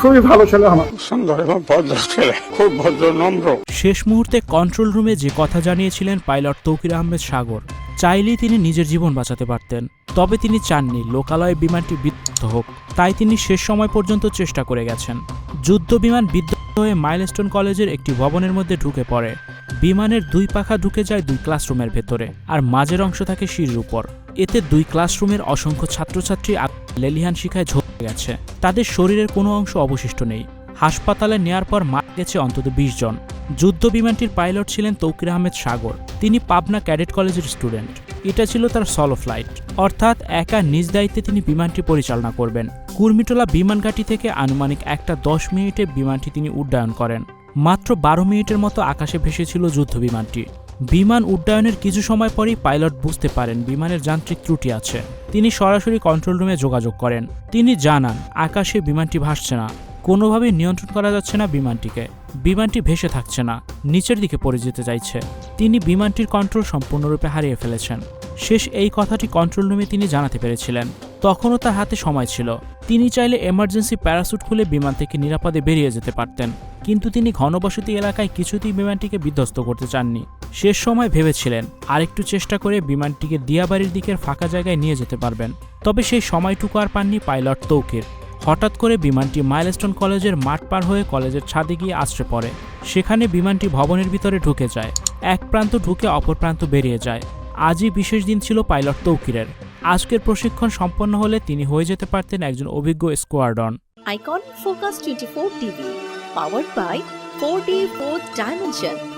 খুবই ভালো ছেলে আমার। সুন্দর এবং ভদ্র ছেলে খুব ভদ্র নম্র। শেষ মুহূর্তে কন্ট্রোল রুমে যে কথা জানিয়েছিলেন পাইলট তৌকির আহমেদ সাগর চাইলেই তিনি নিজের জীবন বাঁচাতে পারতেন। তবে তিনি চাননি লোকালয়ে বিমানটি বিধ্বস্ত হোক। তাই তিনি শেষ সময় পর্যন্ত চেষ্টা করে গেছেন। যুদ্ধ বিমান বিধ্বস্ত হয়ে মাইলস্টোন কলেজের একটি ভবনের মধ্যে ঢুকে পড়ে। বিমানের দুই পাখা ঢুকে যায় দুই ক্লাসরুমের ভেতরে আর মাঝের অংশ থাকে সিঁড়ির উপর। এতে দুই ক্লাসরুমের অসংখ্য ছাত্রছাত্রী লেলিহান শিখায় গেছে। তাদের শরীরের কোনো অংশ অবশিষ্ট নেই। হাসপাতালে নেয়ার পর মারা গেছে অন্তত বিশ জন। যুদ্ধ বিমানটির পাইলট ছিলেন তৌকির আহমেদ সাগর। তিনি পাবনা ক্যাডেট কলেজের স্টুডেন্ট। এটা ছিল তার সলো ফ্লাইট অর্থাৎ একা নিজ দায়িত্বে তিনি বিমানটি পরিচালনা করবেন। কুর্মিটোলা বিমানঘাটি থেকে আনুমানিক একটা দশ মিনিটে বিমানটি তিনি উড্ডয়ন করেন। মাত্র বারো মিনিটের মতো আকাশে ভেসেছিল যুদ্ধ বিমানটি। বিমান উড্ডয়নের কিছু সময় পরেই পাইলট বুঝতে পারেন বিমানের যান্ত্রিক ত্রুটি আছে। তিনি সরাসরি কন্ট্রোল রুমে যোগাযোগ করেন। তিনি জানান, আকাশে বিমানটি ভাসছে না। কোনোভাবেই নিয়ন্ত্রণ করা যাচ্ছে না বিমানটিকে। বিমানটি ভেসে থাকছে না। নিচের দিকে পড়ে যেতে চাইছে। তিনি বিমানটির কন্ট্রোল সম্পূর্ণরূপে হারিয়ে ফেলেছেন। শেষ এই কথাটি কন্ট্রোল রুমে তিনি জানাতে পেরেছিলেন। তখনও তার হাতে সময় ছিল। তিনি চাইলে এমার্জেন্সি প্যারাসুট খুলে বিমান থেকে নিরাপদে বেরিয়ে যেতে পারতেন। কিন্তু তিনি ঘনবসতি এলাকায় কিছুতেই বিমানটিকে বিধ্বস্ত করতে চাননি। শেষ সময় ভেবেছিলেন আরেকটু চেষ্টা করে বিমানটিকে দিয়াবাড়ির দিকের ফাঁকা জায়গায় নিয়ে যেতে পারবেন। তবে সেই সময়টুকু আর পাননি পাইলট তৌকির। হঠাৎ করে বিমানটি মাইলস্টোন কলেজের মাঠ পার হয়ে কলেজের ছাদে গিয়ে আশ্রে পড়ে। সেখানে বিমানটি ভবনের ভিতরে ঢুকে যায়। এক প্রান্ত ঢুকে অপর প্রান্ত বেরিয়ে যায়। আজই বিশেষ দিন ছিল পাইলট তৌকিরের। আজকের প্রশিক্ষণ সম্পন্ন হলে তিনি হয়ে যেতে পারতেন একজন অভিজ্ঞ স্কোয়াডন। Icon Focus 24 TV, powered by 4D 4th Dimension.